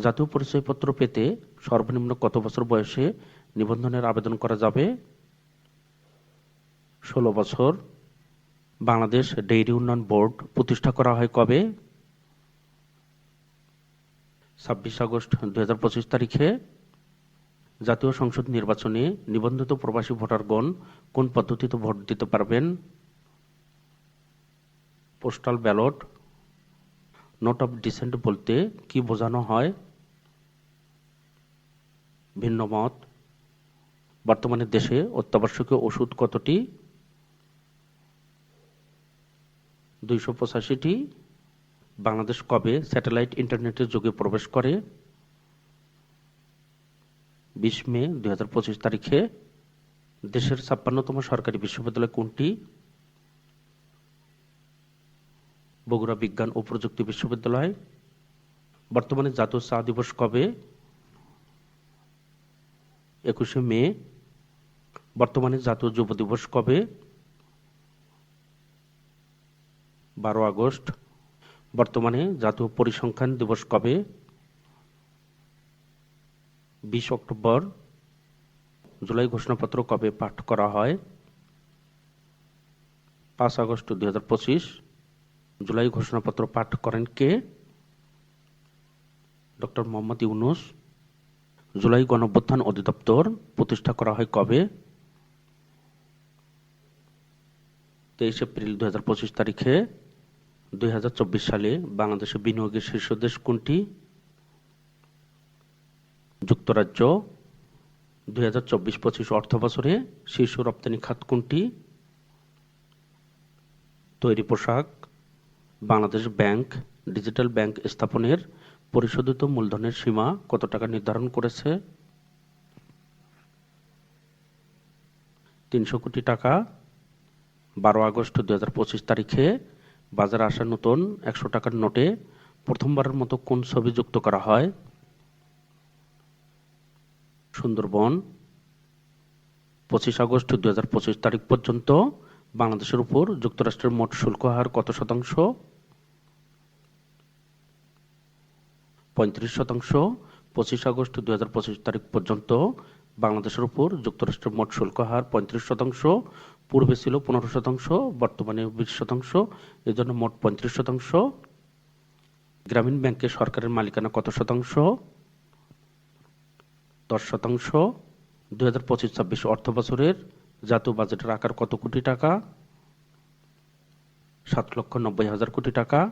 জাতীয় পরিচয়পত্র পেতে সর্বনিম্ন কত বছর বয়সে নিবন্ধনের আবেদন করা যাবে? ষোলো বছর। বাংলাদেশ ডেইরি উন্নয়ন বোর্ড প্রতিষ্ঠা করা হয় কবে? ছাব্বিশ আগস্ট দু হাজার পঁচিশ তারিখে। জাতীয় সংসদ নির্বাচনে নিবন্ধিত প্রবাসী ভোটারগণ কোন পদ্ধতিতে ভোট দিতে পারবেন? Postal ballot note of dissent বলতে কি বোঝানো হয়? ভিন্ন মত। বর্তমানে দেশে অত্যাবশ্যকীয় ওষুধ কতটি? দুইশো পঁচাশিটি। বাংলাদেশ কবে স্যাটেলাইট ইন্টারনেটের যুগে প্রবেশ করে? বিশ মে দুই হাজার পঁচিশ তারিখে দেশের ছাপ্পান্নতম সরকারি বিশ্ববিদ্যালয় কোনটি? বগুড়া বিজ্ঞান ও প্রযুক্তি বিশ্ববিদ্যালয়। বর্তমানে জাতীয় চা দিবস কবে? একুশে মে। বর্তমানে জাতীয় যুব দিবস কবে? বারো আগস্ট। বর্তমানে জাতীয় পরিসংখ্যান দিবস কবে? বিশ অক্টোবর। জুলাই ঘোষণাপত্র কবে পাঠ করা হয়? পাঁচ আগস্ট দুই হাজার পঁচিশ। জুলাই ঘোষণাপত্র পাঠ করেন কে? ডক্টর মোহাম্মদ ইউনুস। জুলাই গণঅভ্যুত্থান অধিদপ্তর প্রতিষ্ঠা করা হয় কবে? তেইশ এপ্রিল পঁচিশ তারিখে। দুই হাজার চব্বিশ সালে বাংলাদেশে বিনিয়োগের শীর্ষ দেশ কোনটি? যুক্তরাজ্য। দুই হাজার চব্বিশ পঁচিশ অর্থ বছরে শীর্ষ রপ্তানি খাত কোনটি? তৈরি পোশাক। বাংলাদেশ ব্যাংক ডিজিটাল ব্যাংক স্থাপনের পরিশোধিত মূলধনের সীমা কত টাকা নির্ধারণ করেছে? তিনশো কোটি টাকা। বারো আগস্ট দু হাজার পঁচিশ তারিখে বাজারে আসা নতুন একশো টাকার নোটে প্রথমবারের মতো কোন ছবি যুক্ত করা হয়? সুন্দরবন, পঁচিশ আগস্ট দু হাজার পঁচিশ তারিখ পর্যন্ত বাংলাদেশের উপর যুক্তরাষ্ট্রের মোট শুল্ক হার কত শতাংশ? পঁয়ত্রিশ শতাংশ। পঁচিশ আগস্ট দু হাজার পঁচিশ তারিখ পর্যন্ত বাংলাদেশের উপর যুক্তরাষ্ট্রের মোট শুল্ক হার পঁয়ত্রিশ শতাংশ। পূর্বে ছিল পনেরো শতাংশ, বর্তমানে বিশ শতাংশ। এজন্য মোট পঁয়ত্রিশ শতাংশ। গ্রামীণ ব্যাংকে সরকারের মালিকানা কত শতাংশ? দশ শতাংশ। দুই হাজার পঁচিশ ছাব্বিশ অর্থ বছরের জাতীয় বাজেটের আকার কত কোটি টাকা? সাত লক্ষ নব্বই হাজার কোটি টাকা।